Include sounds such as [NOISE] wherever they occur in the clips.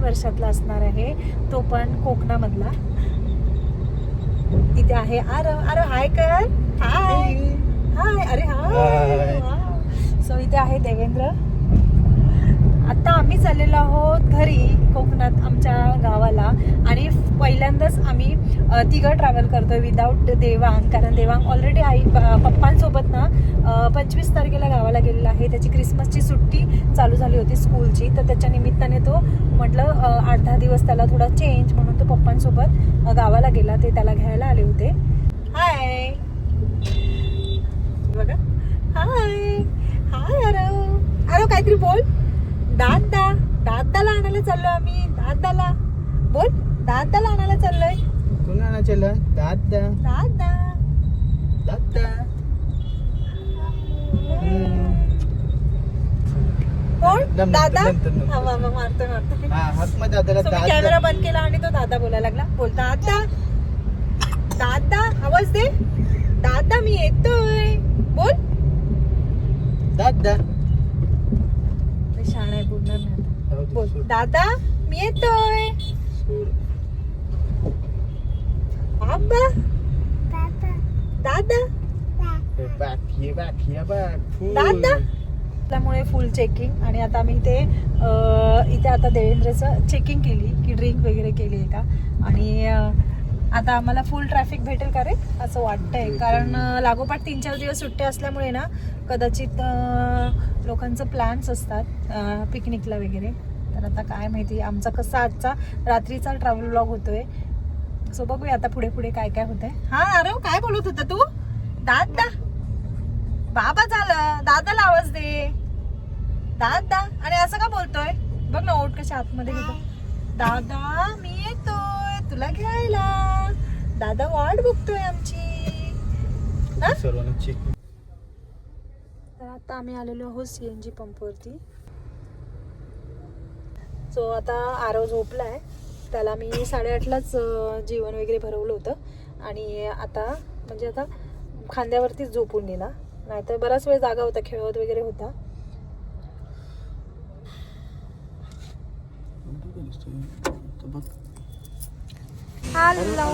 वर्षातला असणार आहे. तो पण कोकणामधला. इथे आहे. आरव आरव हाय कर हाय हाय अरे हाय. सो इथे आहे देवेंद्र. आता आम्ही चाललेलो आहोत घरी कोकणात आमच्या गावाला. आणि पहिल्यांदाच आम्ही तिघं ट्रॅव्हल करतोय विदाऊट देवांग. कारण देवांग ऑलरेडी आई पप्पांसोबत ना पंचवीस तारखेला गावाला गेलेला आहे. त्याची क्रिसमसची सुट्टी चालू झाली होती स्कूलची तर त्याच्या निमित्ताने तो म्हटलं आठ दहा दिवस त्याला थोडा चेंज म्हणून तो पप्पांसोबत गावाला गेला. ते त्याला घ्यायला आले होते. हाय बघा. हाय हाय आरव आरव काहीतरी बोल. दादा. दादाला आणायला चाललो आम्ही. दादाला. बोल. दादाला आणायला चाललोय. कुणाला चला दादा. दादा. दादा. हम्म. कोण? दादा. हा हा हाक मग दादाला. कॅमेरा दादा. बंद केला आणि तो दादा बोलायला लागला. बोल दादा. दादा आवाज दे. दादा मी येतोय. बोल. दादा. शाळा आहे बोलणार नाही दादा मी येतोय. हे back, full. दादा त्यामुळे फुल चेकिंग आणि आता आम्ही इथे अं, इथे आता देवेंद्रचं चेकिंग केली की ड्रिंक वगैरे केली आहे का? आणि आता आम्हाला फुल ट्रॅफिक भेटेल का रे? असं वाटतंय. कारण लागोपाठ तीन चार दिवस सुट्टे असल्यामुळे ना कदाचित लोकांचं प्लॅन्स असतात पिकनिकला वगैरे. तर आता काय माहिती आमचा कसा आजचा रात्रीचा ट्रॅव्हल ब्लॉग होतोय. सो बघूया आता पुढे पुढे काय काय होतंय. हा अरे काय बोलत होता तू? दादा. बाबा झालं. दादाला आवाज दे. दादा आणि असं का बोलतोय? बघ ना ओट कशा आतमध्ये घेतो. दादा मी येतोय. तुला घ्यायला. दादा वाट बघतोय आमची. तर आता आम्ही आलेलो आहोत सी एन जी पंपवरती सो आता आरव झोपलाय. त्याला मी साडेआठलाच जेवण वगैरे भरवलं होतं. आणि आता म्हणजे आता खांद्यावरतीच झोपून गेला. नाहीतर बराच वेळ जागा होता खेळत वगैरे होता. बघ. हॅलो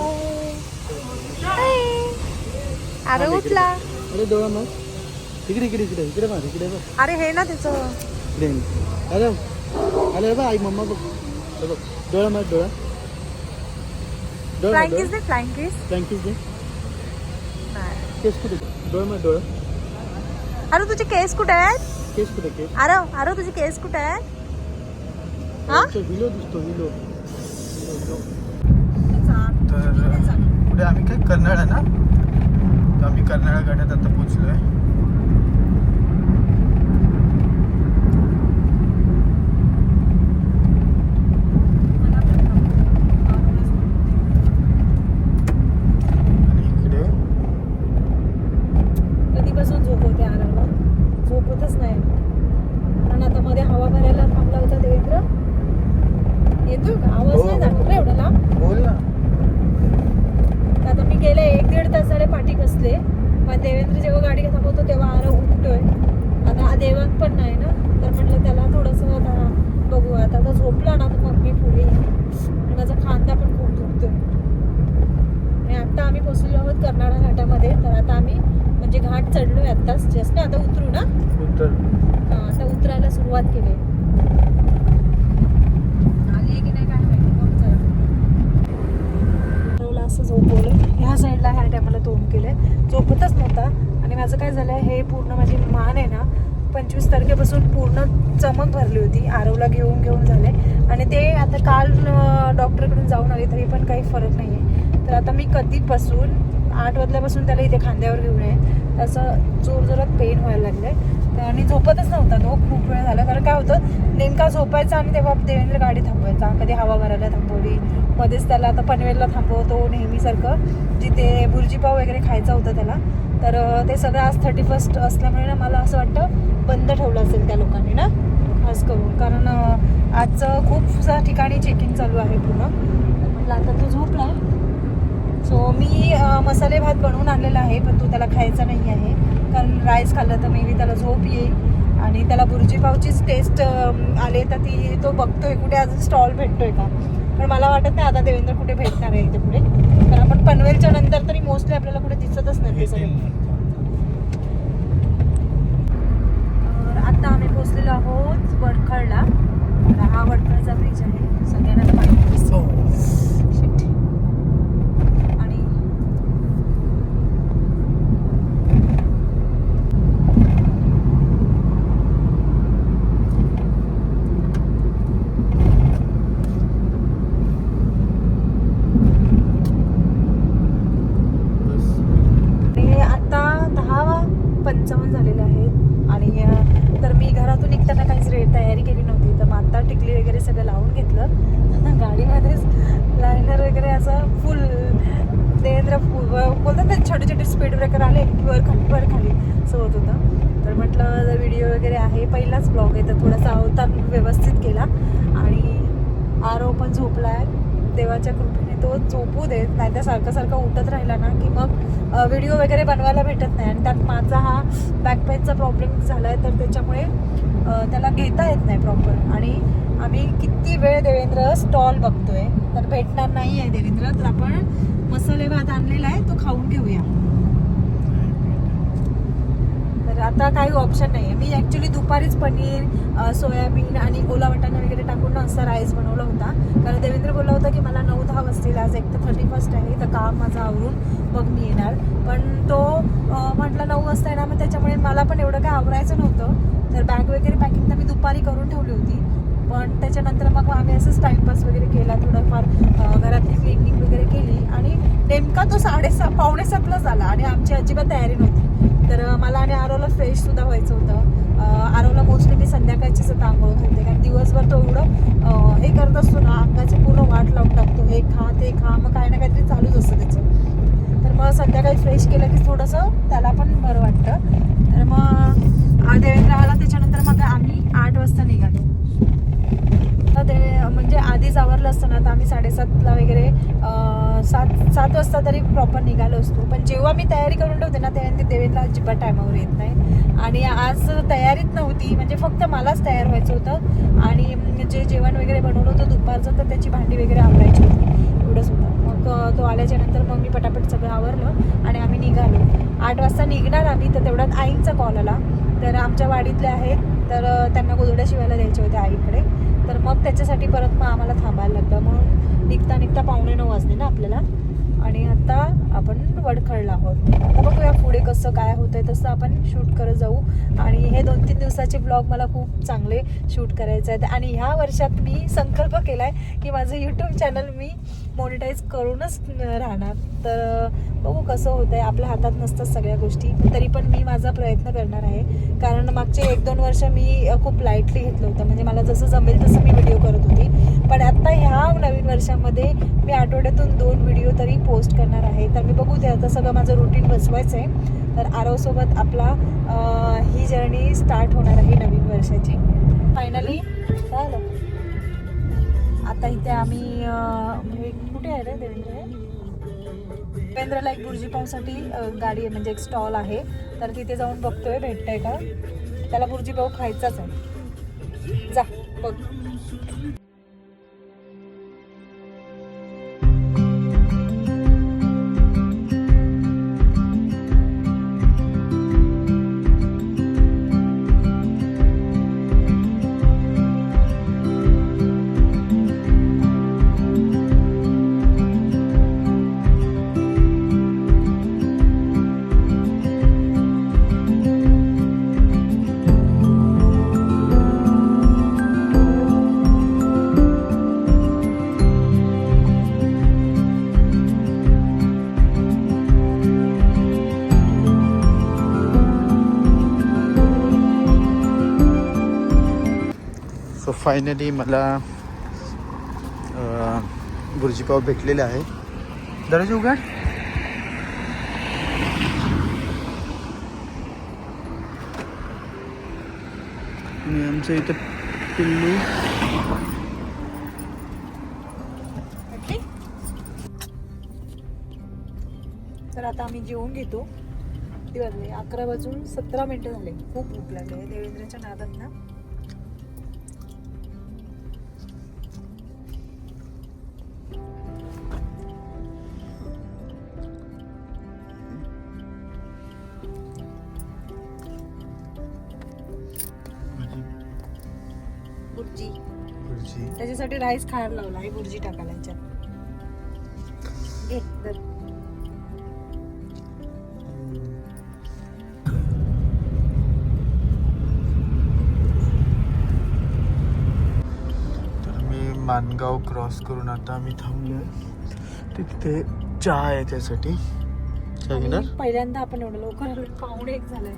अरे उठला. अरे डोळा मग. इकडे इकडे इकडे इकडे मार इकडे बघ. अरे हे ना त्याचं अरे अरे बघ आई मम्मा बघ. हे बघ डोळा मार डोळा. डोळा फ्लाइंग मार किस दे फ्लाइंग किस थँक्यू दे केस कुठे? डोळा मार डोळा. अरे तुझे केस कुठे आहेत? केस कुठे केस अरे अरे तुझे केस कुठे आहेत? हा? हिलो दिसतो हिलो तर पुढे आम्ही? काय कर्नाळ आहे ना? तर आम्ही कर्नाळा गाड्यात आता पोचलोय आणि इकडे कधीपासून झोप होते आराला झोप होतच नाही कारण आता मध्ये हवा भरायला थांबला होता देवेंद्र येतो का? आवाज हो. नाही जाणार एवढा लांब? बोल ना. आता मी गेले एक दीड तास झाले पाठी बसले. पण देवेंद्र जेव्हा गाडी थांबवतो तेव्हा आरव उठतोय. आता देवांग पण नाही ना? तर म्हटलं त्याला थोडंसं आता बघू. आता आता झोपला ना तर मग मी पुढे. आणि माझा खांदा पण खूप दुखतोय. आणि आता आम्ही पोचलेलो आहोत कर्नाळा घाटामध्ये. तर आता आम्ही म्हणजे घाट चढलोय आत्ताच. जस्ट ना आता उतरू ना? उत्तर हा, आता उतरायला सुरुवात केली आली की नाही काय माहिती बघ जरा. आरवला असं झोपवलं ह्या साईडला ह्या टायमाला झोपतच नव्हता. आणि माझं काय झालंय हे पूर्ण माझी मान आहे ना पंचवीस तारखेपासून पूर्ण चमक भरली होती. आरवला घेऊन घेऊन झाले आणि ते आता काल डॉक्टरकडून जाऊन आले तरी पण काही फरक नाही आहे तर आता मी कधीपासून आठ वाजल्यापासून त्याला इथे खांद्यावर घेऊन आहे. त्याचं जोर जोरात पेन व्हायला लागलं आहे आणि झोपतच नव्हता तो खूप वेळ झाला. कारण काय होतं नेमका झोपायचा आणि तेव्हा देवेंद्र गाडी थांबवायचा. कधी हवा भरायला थांबवली मध्येच त्याला आता पनवेलला थांबवतो नेहमीसारखं जिथे बुर्जीपाव वगैरे खायचा होता त्याला. तर ते सगळं आज थर्टी फर्स्ट असल्यामुळे ना मला असं वाटतं बंद ठेवलं असेल त्या लोकांनी ना? खास करून. कारण आजचं खूप ठिकाणी चेकिंग चालू आहे पूर्ण. तर म्हटलं आता तो झोपला सो मी मसाले भात बनवून आणलेला आहे पण तो त्याला खायचा नाही आहे. कारण राईस खाल्लं तर मे बी त्याला झोप येईल आणि त्याला बुर्जी पावचीच टेस्ट आले तर ती तो बघतोय कुठे अजून स्टॉल भेटतोय का. पण मला वाटत नाही आता देवेंद्र कुठे भेटणार आहे इथे पुढे. कारण आपण पनवेलच्या नंतर तरी मोस्टली आपल्याला कुठे दिसतच नाही ते सगळं. आता आम्ही पोहोचलेलो आहोत वडखळला. हा वडखळचा ब्रिज आहे. सगळ्यांना माहिती हो दिसतो Shit. आणि आणि आता दहा पंचावन्न झालेले आहेत आणि अं, तर मी घरातून निघताना काहीच रे तयारी केली नव्हती तर मग आता टिकली वगैरे सगळं लावून घेतलं गाडीमध्येच लायनर वगैरे असं फुल देवेंद्र फुल बोलतात ना छोटे छोटे स्पीड ब्रेकर आले की वर खाली वर खाली असं होत होतं तर म्हटलं जर व्हिडिओ वगैरे आहे पहिलाच ब्लॉग आहे तर थोडासा अवतार व्यवस्थित केला आणि आरव पण झोपला आहे देवाच्या कृपेने तो झोपू देत नाही. तर सारखं सारखं उठत राहिला ना की मग व्हिडिओ वगैरे बनवायला भेटत नाही. आणि त्यात माझा हा बॅकपेनचा प्रॉब्लेम झाला आहे तर त्याच्यामुळे त्याला घेता येत नाही प्रॉपर आणि आम्ही किती वेळ देवेंद्र स्टॉल बघतोय. तर भेटणार नाही आहे देवेंद्र तर आपण मसाले भात आणलेला आहे तो खाऊन घेऊया तर आता काही ऑप्शन नाही आहे मी ॲक्च्युली दुपारीच पनीर सोयाबीन आणि ओला वाटाणा वगैरे टाकून ना असा राईस बनवला होता. कारण देवेंद्र बोलला होता की मला नऊ दहा वाजतील आज एक तर थर्टी फर्स्ट आहे तर काम माझं आवरून मग मी येणार. पण तो म्हटलं म्हटला नऊ वाजता येणार मग त्याच्यामुळे मला पण एवढं काय आवरायचं नव्हतं. तर बॅग वगैरे पॅकिंग तर मी दुपारी करून ठेवली होती. पण त्याच्यानंतर मग आम्ही असंच टाइमपास वगैरे केला थोडंफार घरातली क्लिनिंग वगैरे केली. आणि नेमका तो साडेसहा पावणे सातलाच आला आणि आमची अजिबात तयारी नव्हती. तर मला आणि आरोला फ्रेश सुद्धा व्हायचं होतं. आरोला मोस्टली मी संध्याकाळचीच आता आंघोळ घालते. कारण दिवसभर तो एवढं हे करत असतो ना अंगाची पूर्ण वाट लावून टाकतो. हे खा ते खा मग काही ना काहीतरी चालूच असतं त्याचं. तर मग संध्याकाळी फ्रेश केलं की थोडंसं त्याला पण बरं वाटतं. तर मग देवेंद्र आला त्याच्यानंतर मग आम्ही आठ वाजता निघालो. तर ते म्हणजे आधीच आवरलं असतं ना तर आम्ही साडेसातला वगैरे सात सात वाजता तरी प्रॉपर निघालो असतो. पण जेव्हा मी तयारी करून ठेवते ना त्यानंतर ते देवेंद्र अजिबात टायमावर येत नाही. आणि आज तयारीत नव्हती म्हणजे फक्त मलाच तयार व्हायचं होतं. आणि जे जेवण वगैरे बनवलं होतं दुपारचं तर त्याची भांडी वगैरे आवरायची होती. एवढंच होतं. मग तो आल्याच्यानंतर मग मी पटापट सगळं आवरलं आणि आम्ही निघालो. आठ वाजता निघणार आम्ही तर तेवढ्यात आईंचा कॉल आला. तर आमच्या वाडीतले आहेत तर त्यांना गोदोड्या शिवायला द्यायचे होते आईकडे. तर मग त्याच्यासाठी परत मग आम्हाला थांबायला लागलं. म्हणून निघता निघता पावणे नऊ वाजले ना आपल्याला. आणि आता आपण वडखळला आहोत. आता बघूया पुढे कसं काय होतंय तसं आपण शूट करत जाऊ. आणि हे दोन तीन दिवसाचे ब्लॉग मला खूप चांगले शूट करायचे आहेत. आणि ह्या वर्षात मी संकल्प केला आहे की माझं यूट्यूब चॅनल मी मॉनिटाईज करूनच राहणार. तर बघू कसं होतंय. आपल्या हातात नसतात सगळ्या गोष्टी. तरी पण मी माझा प्रयत्न करणार आहे. कारण मागचे एक दोन वर्ष मी खूप लाईटली घेतलं होतं. म्हणजे मला जसं जमेल तसं मी व्हिडिओ करत होती. पण आत्ता ह्या नवीन वर्षामध्ये मी आठवड्यातून दोन व्हिडिओ तरी पोस्ट करणार आहे. तर मी बघू ते आता सगळं माझं रुटीन बसवायचं आहे तर आरवसोबत आपला ही जर्नी स्टार्ट होणार आहे नवीन वर्षाची. फायनली झालं. आता इथे आम्ही कुठे आहे रे देवेंद्र देवेंद्रला एक बुर्जी पावसाठी गाडी आहे म्हणजे एक स्टॉल आहे. तर तिथे जाऊन बघतोय भेटतंय का? त्याला बुर्जी पाव खायचाच आहे. जा बघ. फायनली मला अं, बुर्जीपाव भेटलेले आहे. दरज उघड. आणि आमचं इथं पिल्लू. तर आता आम्ही जेवून घेतो. किती अकरा वाजून सतरा मिनिटं झाले. खूप भूक लागले आहे. देवेंद्रच्या नादात ना. खुर्ची त्याच्यासाठी राईस खायला लावला. आहे बुर्जी टाकायला याच्यात. घे. तर मी मानगाव क्रॉस करून आता आम्ही थांबलोय. तिथे चहा आहे त्यासाठी. चहा घेणार? पहिल्यांदा आपण एवढं लवकर आलो पाहुणे एक झालंय.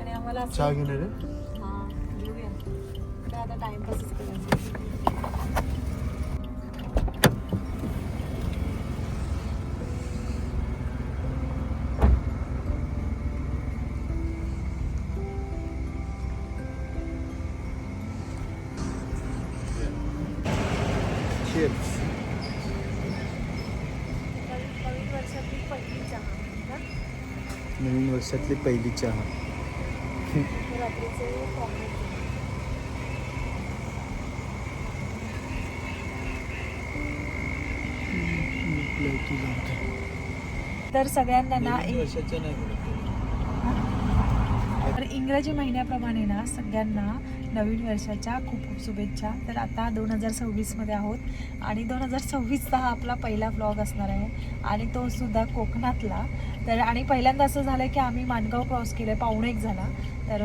आणि आम्हाला चहा घेणार आहे? हा, टाइमपासच करायचं. Cheers. नवीन वर्षातली पहिली चहा तर सगळ्यांना ना. तर इंग्रजी महिन्याप्रमाणे ना सगळ्यांना नवीन वर्षाच्या खूप खूप शुभेच्छा. तर आता दोन हजार सव्वीसमध्ये आहोत. आणि दोन हजार सव्वीसचा हा आपला पहिला ब्लॉग असणार आहे. आणि तो सुद्धा कोकणातला. तर आणि पहिल्यांदा असं झालं की आम्ही माणगाव क्रॉस केलं आहे पावणे एक झाला. तर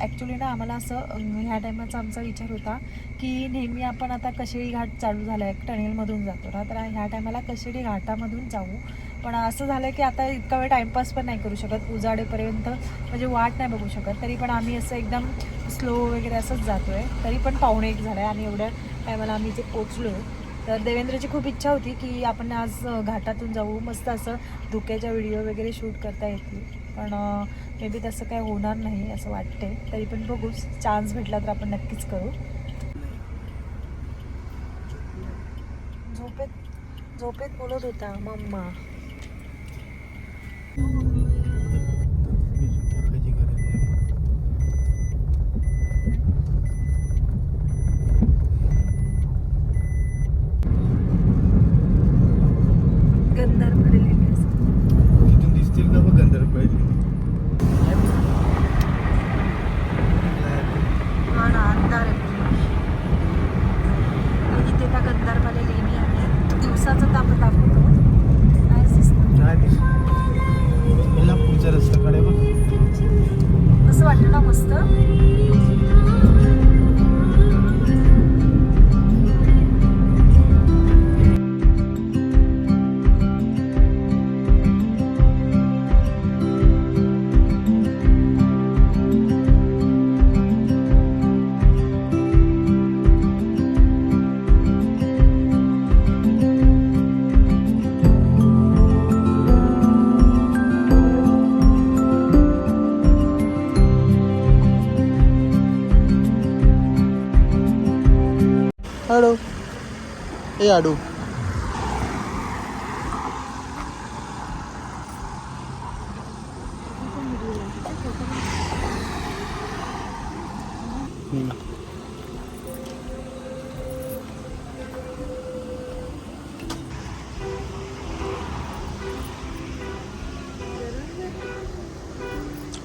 ॲक्च्युली ना आम्हाला असं ह्या टायमाचा आमचा विचार होता की नेहमी आपण आता कशेळी घाट चालू झाला आहे टनेलमधून जातो ना. तर ह्या टायमाला कशेळी घाटामधून जाऊ. पण असं झालं की आता इतका वेळ टाईमपास पण नाही करू शकत. उजाडेपर्यंत म्हणजे वाट नाही बघू शकत. तरी पण आम्ही असं एकदम स्लो वगैरे असंच जातो आहे तरी पण पाहुणे एक झालं आहे आणि एवढ्या टायमाला आम्ही इथे पोचलो तर देवेंद्रची खूप इच्छा होती की आपण आज घाटातून जाऊ. मस्त असं धुक्याच्या व्हिडिओ वगैरे शूट करता येतील. पण मे बी तसं काय होणार नाही असं वाटते तरी पण बघू. चान्स भेटला तर आपण नक्कीच करू. झोपेत झोपेत बोलत होता mama. Eado. Hello.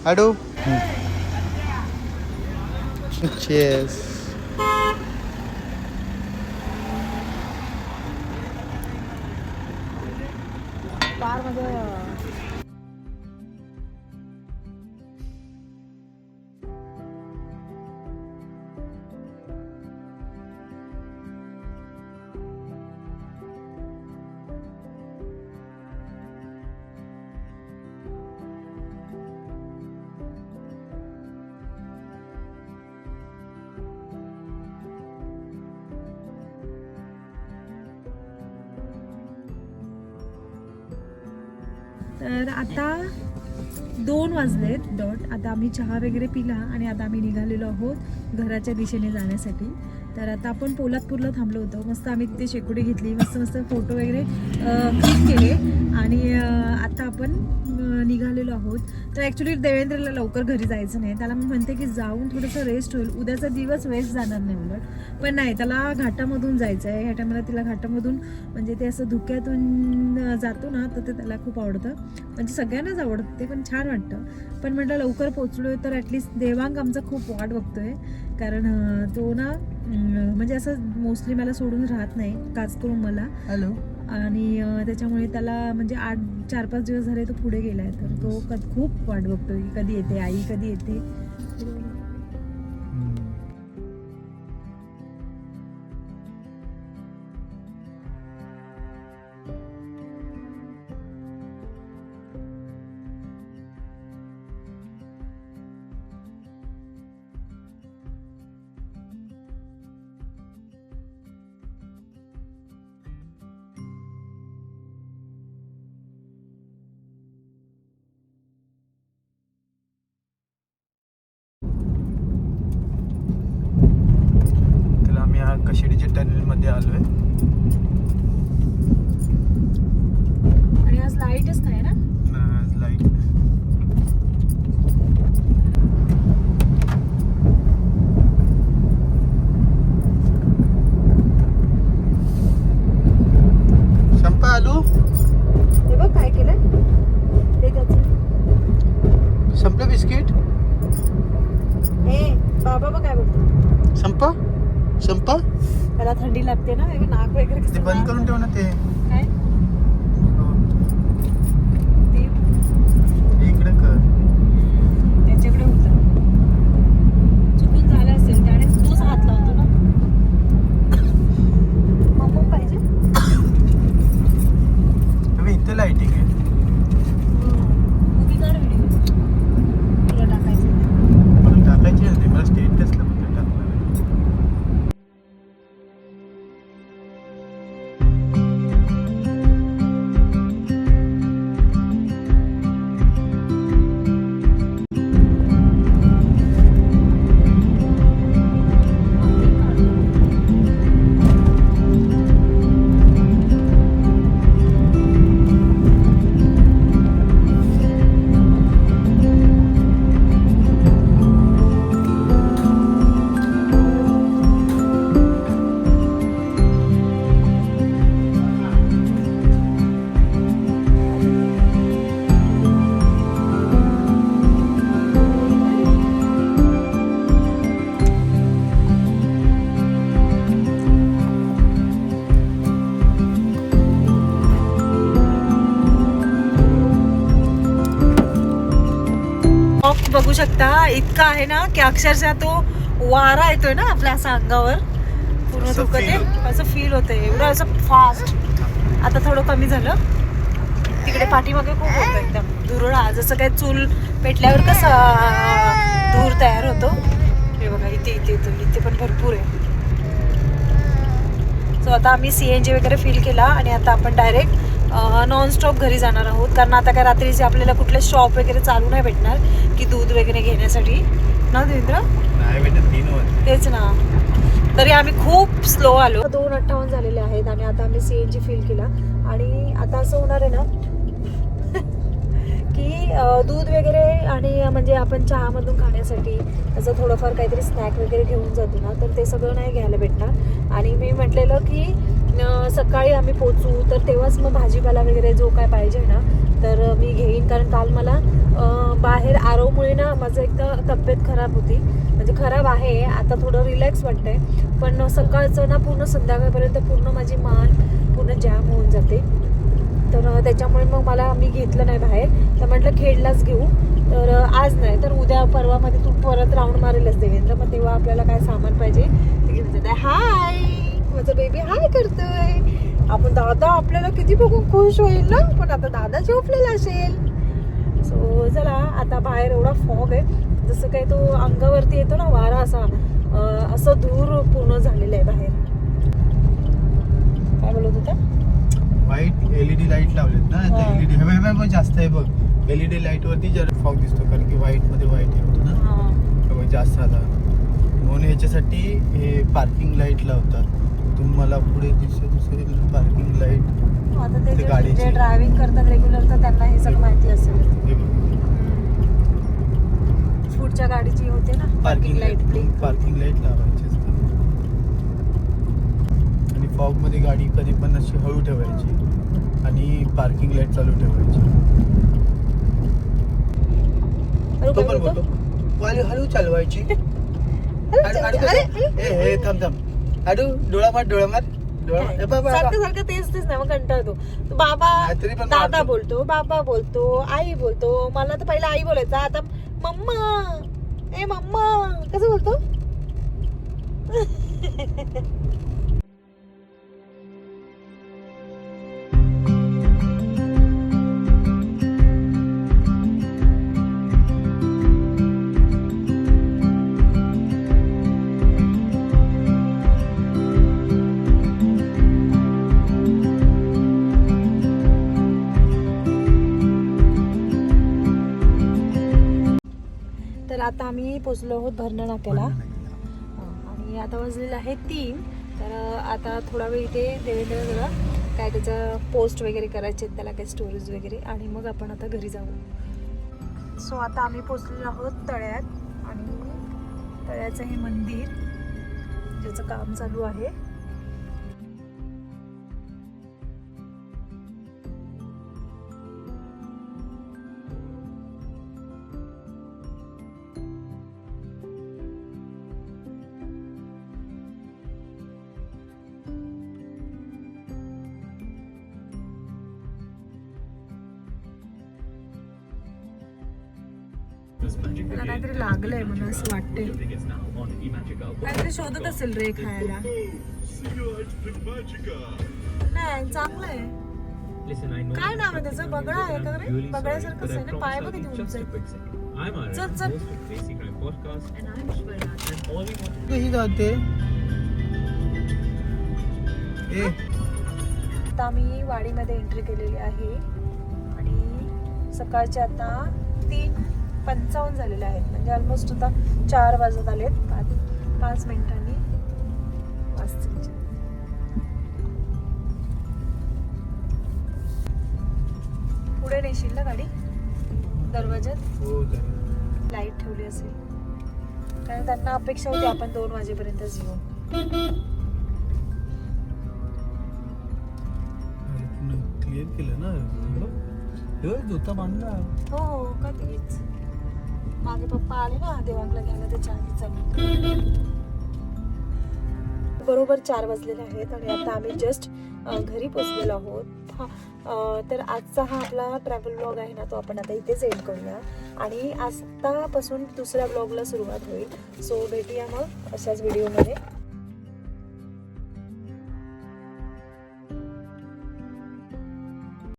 Ado. Cheers. फार म्हणजे आता आम्ही चहा वगैरे पिला आणि आता आम्ही निघालेलो आहोत घराच्या दिशेने जाण्यासाठी. तर आता आपण पोलादपूरला थांबलो होतो. मस्त आम्ही तिथे शेकोटी घेतली. मस्त मस्त फोटो वगैरे क्लिक केले. आणि आता आपण निघालेलो आहोत. तर ॲक्च्युली देवेंद्रला लवकर घरी जायचं नाही. त्याला मी म्हणते की जाऊन थोडंसं रेस्ट होईल. उद्याचा दिवस वेस्ट जाणार नाही उलट पण नाही त्याला घाटामधून जायचं आहे. ह्या टायमाला तिला घाटामधून म्हणजे ते असं धुक्यातून जातो ना तर ते त्याला खूप आवडतं. म्हणजे सगळ्यांनाच आवडतं. ते पण छान वाटतं. पण म्हटलं लवकर पोचलो तर ॲटलिस्ट देवांग आमचा खूप वाट बघतोय. कारण तो ना म्हणजे असं मोस्टली मला सोडून राहत नाही खास करून मला. हॅलो आणि त्याच्यामुळे त्याला म्हणजे आठ चार पाच दिवस झाले तो पुढे गेलाय. तर तो खूप वाट बघतोय की कधी येते आई कधी येते. टनलमध्ये टनेल मध्ये आलोय. आणि आज लाईटच नाही ना? 对。बघू शकता. इतका आहे ना की अक्षरशः तो वारा येतोय ना आपल्या असं अंगावर. पूर्ण दुखत. असं फील होतंय. एवढं असं फास्ट आता थोडं कमी झालं. तिकडे पाठीमागे खूप होतं एकदम. धुरळा जसं काय चूल पेटल्यावर कसं धूर तयार होतो. हे बघा इथे इथे इथे इथे पण भरपूर आहे. सो आता आम्ही सी एन जी वगैरे फिल केला आणि आता आपण डायरेक्ट नॉनस्टॉप घरी जाणार आहोत. कारण आता काय रात्रीचे आपल्याला कुठले शॉप वगैरे चालू नाही भेटणार की दूध वगैरे घेण्यासाठी. ना देवेंद्र तेच ना. तरी आम्ही खूप स्लो आलो. दोन अठ्ठावन्न झालेले आहेत आणि आता आम्ही सी एन जी फिल केला. आणि आता असं होणार आहे ना [LAUGHS] की दूध वगैरे आणि म्हणजे आपण चहामधून खाण्यासाठी असं थोडंफार काहीतरी स्नॅक वगैरे घेऊन जातो ना तर ते सगळं नाही घ्यायला भेटणार. आणि मी म्हटलेलं की सकाळी आम्ही पोचू तर तेव्हाच मग भाजीपाला वगैरे जो काय पाहिजे ना तर मी घेईन. कारण काल मला बाहेर आरोमुळे ना माझं एकदा तब्येत खराब होती. म्हणजे खराब आहे आता थोडं रिलॅक्स वाटतंय. पण सकाळचं ना पूर्ण संध्याकाळपर्यंत पूर्ण माझी मान पूर्ण जॅम होऊन जाते. तर त्याच्यामुळे मग मला मी घेतलं नाही बाहेर. तर म्हटलं खेडलाच घेऊ. तर आज नाही तर उद्या परवामध्ये तू परत राऊंड मारेलच देवेंद्र. मग तेव्हा आपल्याला काय सामान पाहिजे ते घेऊन जाते. हाय माझं बेबी हाय करतोय. आपण दादा आपल्याला किती बघून खुश होईल ना? पण आता दादा झोपलेला असेल. सो चला आता बाहेर एवढा फॉग आहे. जसं काही तो अंगावरती येतो ना वारा असा असं धूर पूर्ण झालेलं आहे बाहेर. काय बोलत होता? व्हाईट एलईडी लाइट लावलेत ना. एलईडी हवे हवे पण जास्त आहे बघ. एलईडी लाइट वरती जरा फॉग दिसतो कारण की व्हाईटमध्ये व्हाईट होतो ना. जास्त आता. म्हणून याच्यासाठी हे पार्किंग लाइट लावतात. तुम्हाला पुढे दिसत असेल पार्किंग लाइट आता ते जे- गाडीची. जे ड्रायव्हिंग करतात रेग्युलर तर त्यांना हे सगळं माहिती असेल. हे बघ. गाडीची होते ना parking light blink parking light लावायची असते. आणि फॉगमध्ये गाडी कधी पण अशी हळू ठेवायची आणि पार्किंग लाइट चालू ठेवायची. तो पण बोलतो वाली हळू चालवायची. [LAUGHS] आडू- आडू कसं? ए हे थांब थांब. आडू डोळा मार डोळा मार. सारखं. सारखं तेच तेच ना मग कंटाळतो. तो बाबा पण दादा मारतो. बोलतो बाबा बोलतो आई बोलतो. मला तर पहिला आई बोलायचा. आता मम्मा ए मम्मा कसं बोलतो? [LAUGHS] आता आम्ही पोचलो आहोत भरणा नाक्याला आणि आता वाजलेलं आहे तीन. तर आता थोडा वेळ इथे देवेंद्र जरा काय त्याचं पोस्ट वगैरे करायचे त्याला काही स्टोरीज वगैरे. आणि मग आपण आता घरी जाऊ. सो आता आम्ही पोचलेलो आहोत तळ्यात. आणि तळ्याचं हे मंदिर ज्याचं काम चालू आहे. त्याला काहीतरी लागलंय मला असं वाटतंय. काहीतरी शोधत असेल रे खायला. नाही चांगलं आहे. काय नाव आहे त्याचं? बगळा आहे का रे? बगळ्यासारखंच आहे ना? पाय बघ किती उंच आहे. चल चल. कशी जाते ए. आता आम्ही वाडीमध्ये एंट्री केलेली आहे. आणि सकाळचे आता तीन पंचावन्न झालेले आहेत. म्हणजे ऑलमोस्ट आता चार वाजत आलेत. पाच पाच मिनिटांनी वाजतील. पुढे नेशील ना गाडी? दरवाज्यात? हो. लाइट ठेवली असेल. कारण त्यांना अपेक्षा होती आपण दोन वाजेपर्यंत येऊ केलं ना? हे हो हो का तेच मागे पप्पा आले ना देवांगला घ्यायला त्याच्या आधी चालू. बरोबर चार वाजलेले आहेत आणि आता आम्ही जस्ट घरी पोचलेलो आहोत. हा तर आजचा हा आपला ट्रॅव्हल ब्लॉग आहे ना तो आपण आता इथेच एंड करूया. आणि आतापासून दुसऱ्या ब्लॉगला सुरुवात होईल. सो भेटूया मग अशाच व्हिडिओमध्ये